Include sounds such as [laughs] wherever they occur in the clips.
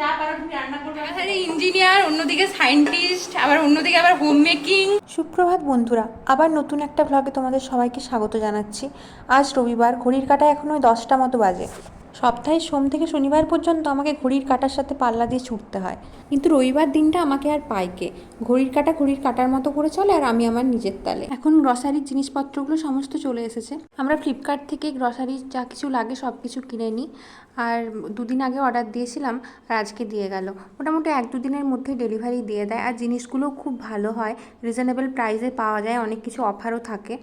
যা পারো তুমি রান্না করবে এখানে ইঞ্জিনিয়ার অন্যদিকে সায়েন্টিস্ট আবার অন্যদিকে আবার হোম মেকিং সুপ্রভাত বন্ধুরা আবার নতুন একটা ভ্লগে তোমাদের সবাইকে স্বাগত জানাচ্ছি। আজ রবিবার ঘড়ির কাটা এখন ওই দশটা মতো বাজে। সপ্তাহে সোম থেকে শনিবার পর্যন্ত আমাকে ঘড়ির কাটার সাথে পাল্লা দিয়ে ছুটতে হয়। কিন্তু রবিবার দিনটা আমাকে আর পাইকে ঘড়ির কাটা ঘড়ির কাটার মতো করে চলে আর আমি আমার নিজের তালে। এখন গ্রসারির জিনিসপত্রগুলো সমস্ত চলে এসেছে। আমরা ফ্লিপকার্ট থেকে গ্রসারির যা কিছু লাগে সব কিছু কিনে নিই। আর দুদিন আগে অর্ডার দিয়েছিলাম আর আজকে দিয়ে গেল। মোটামুটি এক দুদিনের মধ্যে ডেলিভারি দিয়ে দেয়। আর জিনিসগুলো খুব ভালো হয়। রিজনেবল প্রাইসে পাওয়া যায়। অনেক কিছু অফারও থাকে।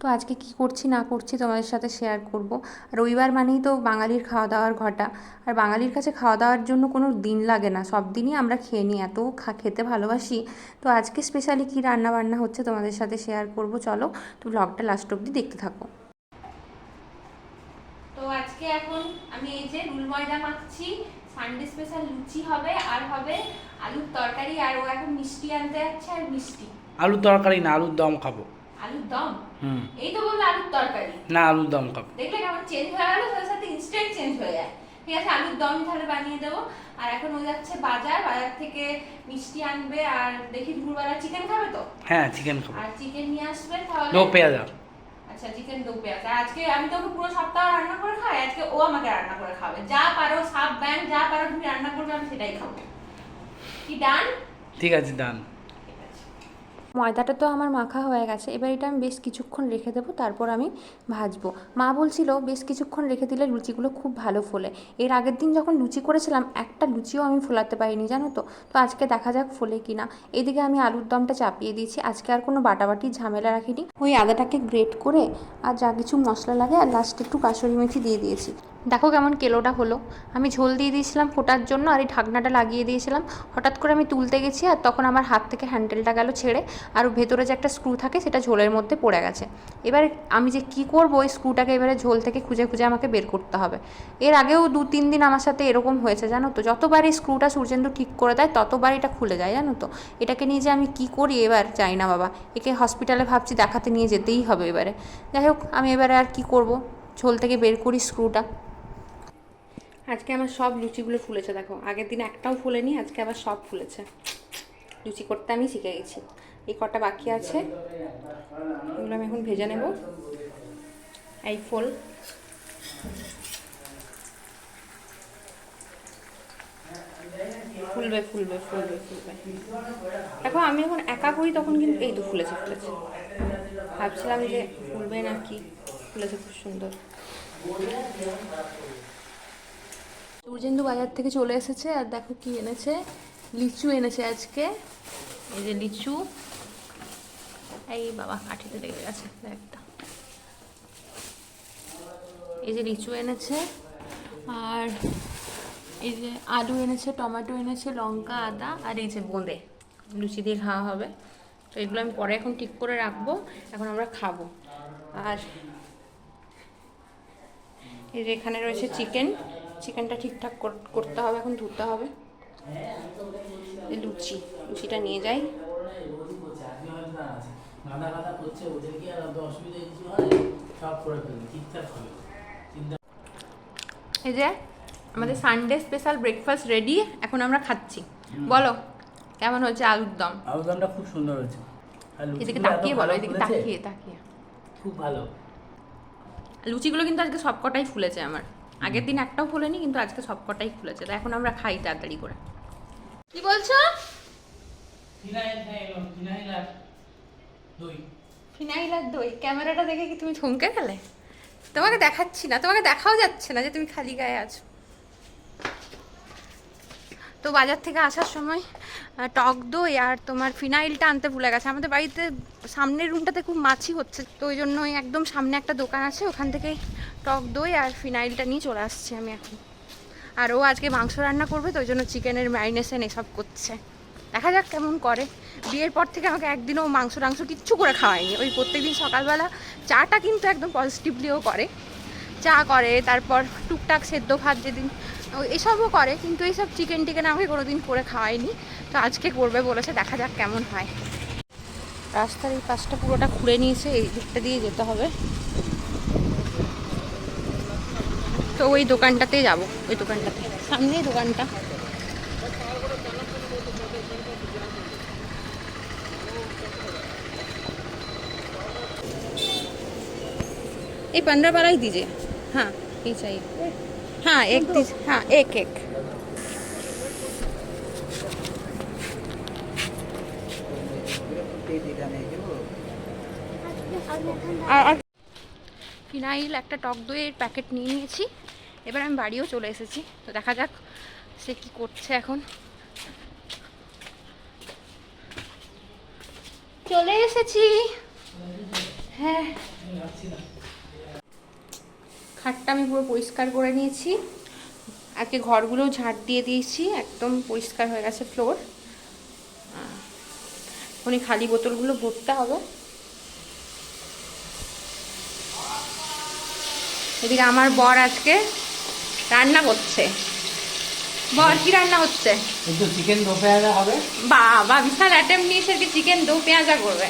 তো আজকে কি করছি না করছি তোমাদের সাথে শেয়ার করব। রবিবার মানেই তো বাঙালির খাওয়া দাওয়ার ঘটা। আর বাঙালির কাছে খাওয়া দাওয়ার জন্য কোনো দিন লাগে না। সব দিনই আমরা খেয়ে নিই এত খা খেতে ভালোবাসি। তো আজকে স্পেশালি কী রান্না বান্না হচ্ছে তোমাদের সাথে শেয়ার করব চলো তো ব্লগটা লাস্ট অবধি দেখতে থাকো। তো আজকে এখন আমি এই যে রুল ময়দা মাখছি সানডে স্পেশাল লুচি হবে আর হবে আলুর তরকারি আর ও এখন মিষ্টি আনতে যাচ্ছে আর মিষ্টি। আলুর তরকারি না আলুর দম খাব। আলুর দম? এই তো বলল আলুর তরকারি। না আলুর দম খাব। দেখলে কেমন চেঞ্জ হয়ে গেল সাথে সাথে ইনস্ট্যান্ট চেঞ্জ হয়ে যায়। ঠিক আছে আলুর দম তাহলে বানিয়ে দেবো। আর এখন ও যাচ্ছে বাজার বাজার থেকে মিষ্টি আনবে আর দেখি দুপুরবেলা চিকেন খাবে তো? হ্যাঁ চিকেন খাব। আর চিকেন নিয়ে আসবে তাহলে দো পেঁয়াজা। আচ্ছা চিকেন দো পেঁয়াজ। আজকে আমি তোকে পুরো সপ্তাহ রান্না করে খাই আজকে ও আমাকে রান্না করে খাবে যা পারো সাপ ব্যাং যা পারো তুমি রান্না করবে আমি সেটাই খাব। কি ডান ঠিক আছে ডান ঠিক আছে ময়দাটা তো আমার মাখা হয়ে গেছে। এবার এটা আমি বেশ কিছুক্ষণ রেখে দেবো, তারপর আমি ভাজবো। মা বলছিল, বেশ কিছুক্ষণ রেখে দিলে লুচিগুলো খুব ভালো ফোলে। এর আগের দিন যখন লুচি করেছিলাম, একটা লুচিও আমি ফোলাতে পারিনি, জানো তো? তো আজকে দেখা যাক ফোলে কি না এদিকে আমি আলুর দমটা চাপিয়ে দিয়েছি। আজকে আর কোনো বাটাবাটির ঝামেলা রাখিনি। ওই আদাটাকে গ্রেট করে আর যা কিছু মশলা লাগে, আর লাস্টে একটু কাসুরি মেথি দিয়ে দিয়েছি। দেখো কেমন কেলোটা হলো। আমি ঝোল দিয়ে দিয়েছিলাম ফোটার জন্য আর এই ঢাকনাটা লাগিয়ে দিয়েছিলাম। হঠাৎ করে আমি তুলতে গেছি আর তখন আমার হাত থেকে হ্যান্ডেলটা গেল ছেড়ে আর ভেতরে যে একটা স্ক্রু থাকে সেটা ঝোলের মধ্যে পড়ে গেছে। এবার আমি যে কি করব ওই স্ক্রুটাকে এবারে ঝোল থেকে খুঁজে খুঁজে আমাকে বের করতে হবে। এর আগেও দু তিন দিন আমার সাথে এরকম হয়েছে জানো তো, যতবার এই স্ক্রুটা সূর্যেন্দু ঠিক করে দেয় ততবার এটা খুলে যায় জানো তো। এটাকে নিয়ে যে আমি কি করি এবার যাই না বাবা, একে হসপিটালে ভাবছি দেখাতে নিয়ে যেতেই হবে এবারে। যাই হোক আমি এবারে আর কি করব, ঝোল থেকে বের করি স্ক্রুটা। আজকে আমার সব লুচিগুলো ফুলেছে, দেখো। আগের দিন একটাও ফুলেনি, আজকে আবার সব ফুলেছে। লুচি করতে আমি শিখে গেছি। এই কটা বাকি আছে। এগুলো আমি এখন ভেজে নেব। এই ফোল। ফুলবে ফুলবে ফুলবে ফুলবে। দেখো, আমি যখন একা করি, তখন কিন্তু এই তো ফুলেছে ফুলেছে। ভাবছিলাম যে ফুলবে না কি ফুলেছে খুব সুন্দর। সূর্যেন্দু বাজার থেকে চলে এসেছে আর দেখো কি এনেছে। লিচু এনেছে আজকে। এই যে লিচু। এই বাবা, কাঠিতে লেগে গেছে একটা এই যে লিচু এনেছে আর এই যে আলু এনেছে, টমেটো এনেছে, লঙ্কা, আদা আর এই যে বোঁদে। লুচি দিয়ে খাওয়া হবে। তো এগুলো আমি পরে এখন ঠিক করে রাখব। এখন আমরা খাব। আর এই যে এখানে রয়েছে চিকেন। চিকেনটা ঠিকঠাক করতে হবে এখন ধুতে হবে। এই লুচি লুচিটা নিয়ে যাই। এই যে আমাদের সানডে স্পেশাল ব্রেকফাস্ট রেডি এখন আমরা খাচ্ছি। বলো কেমন হয়েছে আলুর দম? আলুর দমটা খুব সুন্দর হয়েছে। এদিকে তাকিয়ে বলো এদিকে তাকিয়ে তাকিয়ে। খুব ভালো। লুচিগুলো কিন্তু আজকে সবকটাই ফুলেছে আমার। আগের দিন একটাও ফুলেনি কিন্তু আজকে সব কটাই ফুলেছে। তো এখন আমরা খাই তাড়াতাড়ি করে। কি বলছো? দই। ক্যামেরাটা দেখে কি তুমি থমকে গেলে? তোমাকে দেখাচ্ছি না তোমাকে দেখাও যাচ্ছে না যে তুমি খালি গায়ে আছো। তো বাজার থেকে আসার সময় টক দই আর তোমার ফিনাইলটা আনতে ভুলে গেছে। আমাদের বাড়িতে সামনের রুমটাতে খুব মাছি হচ্ছে, তো ওই জন্য একদম সামনে একটা দোকান আছে, ওখান থেকে টক দই আর ফিনাইলটা নিয়ে চলে আসছি আমি এখন। আর ও আজকে মাংস রান্না করবে, তো ওই জন্য চিকেনের ম্যারিনেশন এসব করছে। দেখা যাক কেমন করে। বিয়ের পর থেকে আমাকে একদিনও মাংস টাংস কিচ্ছু করে খাওয়ায়নি। ওই প্রত্যেকদিন সকালবেলা চাটা কিন্তু একদম পজিটিভলিও করে। চা করে, তারপর টুকটাক সেদ্ধ ভাত যেদিন এসবও করে কিন্তু এইসব চিকেন টিকেন আমাকে কোনোদিন করে খাওয়ায়নি তো আজকে করবে বলেছে দেখা যাক কেমন হয় রাস্তার এই পাশটা পুরোটা খুঁড়ে নিয়েছে এই দিকটা দিয়ে যেতে হবে তো ওই দোকানটাতেই যাব ওই দোকানটাতে সামনেই দোকানটা ये पंद्रह वाला ही दीजिए हाँ ये चाहिए हाँ एक दीजिए हाँ एक एक আর আর ফিনাইল একটা টক দইয়ের প্যাকেট নিয়ে নিয়েছি এবার আমি বাড়িও চলে এসেছি তো দেখা যাক সে কি করছে এখন চলে এসেছি হ্যাঁ খাটটা আমি পুরো পরিষ্কার করে নিয়েছি। আজকে ঘরগুলো ঝাড় দিয়ে দিয়েছি একদম পরিষ্কার হয়ে গেছে ফ্লোর। এখনই খালি বোতলগুলো ভরতে হবে। এদিকে আমার বর আজকে রান্না করছে। বর কি রান্না হচ্ছে? একটু চিকেন দো পেঁয়াজা হবে। বাবা বিশাল অ্যাটেম্প নিয়ে সে চিকেন দো পেঁয়াজা করবে।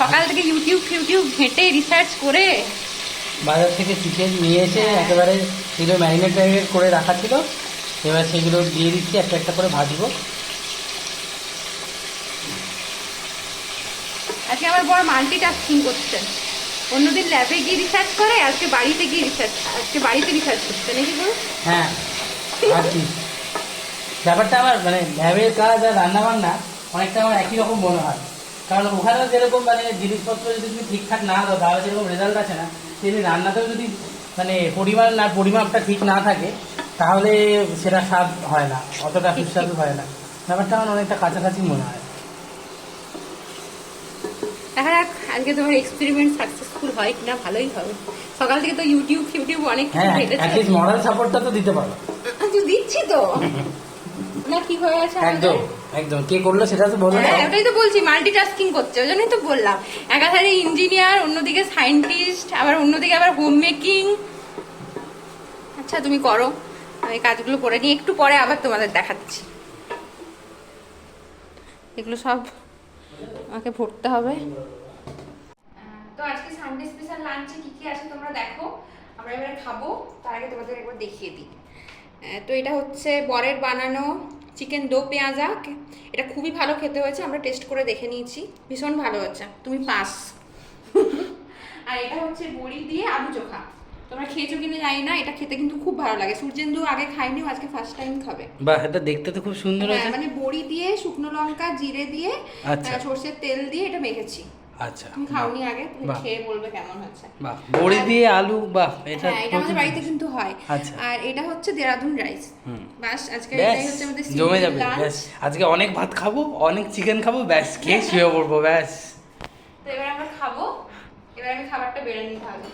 সকাল থেকে ইউটিউব ফিউটিউব ঘেঁটে রিসার্চ করে। বাজার থেকে চিকেন নিয়ে এসে একেবারে সেগুলো ম্যারিনেট ট্যারিনেট করে রাখা ছিল। এবার সেগুলো দিয়ে দিচ্ছি একটা একটা করে ভাজবো। আজকে আমার বড় মাল্টি টাস্কিং করছে। অন্যদিন ল্যাবে গিয়ে রিসার্চ করে আজকে বাড়িতে গিয়ে রিসার্চ আজকে বাড়িতে রিসার্চ করছে নাকি বলো? হ্যাঁ আর কি। ব্যাপারটা আমার মানে ল্যাবের কাজ আর রান্না বান্না অনেকটা আমার একই রকম মনে হয়। কারণ ওখানেও যেরকম মানে জিনিসপত্র যদি তুমি ঠিকঠাক না দাও তাহলে যেরকম রেজাল্ট আছে না। তেমনি রান্নাতেও যদি মানে পরিমাণ আর পরিমাপটা ঠিক না থাকে তাহলে সেটা স্বাদ হয় না অতটা সুস্বাদু হয় না। ব্যাপারটা আমার অনেকটা কাছাকাছি মনে হয়। দেখা যাক আজকে তোমার এক্সপেরিমেন্ট সাকসেসফুল হয় কিনা ভালোই হবে। সকাল থেকে তো ইউটিউব ফিউটিউব অনেক কিছু হ্যাঁ সাপোর্টটা তো দিতে পারো। দিচ্ছি তো। না কি হয়ে আছে? একদম। একদম। কে করল সেটা তো বলো হ্যাঁ ওটাই তো বলছি মাল্টিটাস্কিং করছে ওই জন্যই তো বললাম। একাধারে ইঞ্জিনিয়ার অন্যদিকে সায়েন্টিস্ট আবার অন্যদিকে আবার হোম মেকিং আচ্ছা তুমি করো। আমি কাজগুলো করে নিয়ে একটু পরে আবার তোমাদের দেখাচ্ছি। এগুলো সব আমাকে ভরতে হবে। তো আজকে সানডে স্পেশাল লাঞ্চে কি কি আছে তোমরা দেখো। আমরা এবারে খাব তার আগে তোমাদের একবার দেখিয়ে দিই। তো এটা হচ্ছে বরের বানানো চিকেন দো পেঁয়াজা এটা খুবই ভালো খেতে হয়েছে আমরা টেস্ট করে দেখে নিয়েছি। ভীষণ ভালো হচ্ছে তুমি পাস। আর এটা হচ্ছে বড়ি দিয়ে আলু চোখা। তোমরা খেয়েছো কিনা জানি না এটা খেতে কিন্তু খুব ভালো লাগে। সূর্যেন্দু আগে খাইনি আজকে ফার্স্ট টাইম খাবে। বাহ এটা দেখতে তো খুব সুন্দর হ্যাঁ, হয়েছে। মানে বড়ি দিয়ে শুকনো লঙ্কা জিরে দিয়ে আচ্ছা। সর্ষের তেল দিয়ে এটা মেখেছি। আচ্ছা তুমি খাওনি আগে তুমি। খেয়ে বলবে কেমন হচ্ছে বাহ বড়ি দিয়ে আলু বাহ এটা হ্যাঁ এটা আমাদের বাড়িতে কিন্তু হয় আচ্ছা। আর এটা হচ্ছে দেরাদুন রাইস হুম। বাস আজকে এটাই হচ্ছে আমাদের জমে যাবে। ব্যাস আজকে অনেক ভাত খাব অনেক চিকেন খাব ব্যাস খেয়ে [laughs] শুয়ে পড়ব ব্যাস তো এবার আমরা খাব এবার আমি খাবারটা বেড়ে নিতে তাহলে